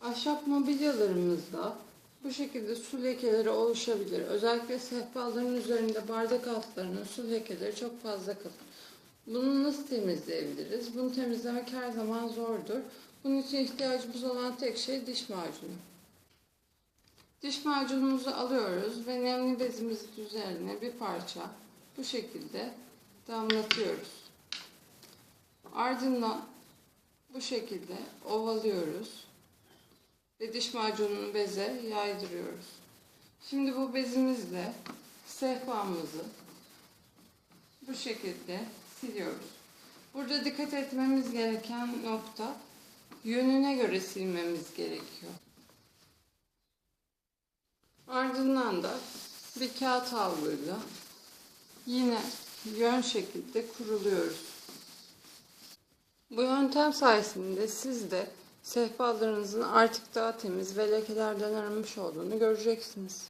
Ahşap mobilyalarımızda bu şekilde su lekeleri oluşabilir. Özellikle sehpaların üzerinde bardak altlarının su lekeleri çok fazla kalır. Bunu nasıl temizleyebiliriz? Bunu temizlemek her zaman zordur. Bunun için ihtiyacımız olan tek şey diş macunu. Diş macunumuzu alıyoruz ve nemli bezimizin üzerine bir parça bu şekilde damlatıyoruz. Ardından bu şekilde ovalıyoruz ve diş macununu beze yaydırıyoruz. Şimdi bu bezimizle sehpamızı bu şekilde siliyoruz. Burada dikkat etmemiz gereken nokta yönüne göre silmemiz gerekiyor. Ardından da bir kağıt havluyla yine yön şekilde kuruluyoruz. Bu yöntem sayesinde siz de sehpalarınızın artık daha temiz ve lekelerden arınmış olduğunu göreceksiniz.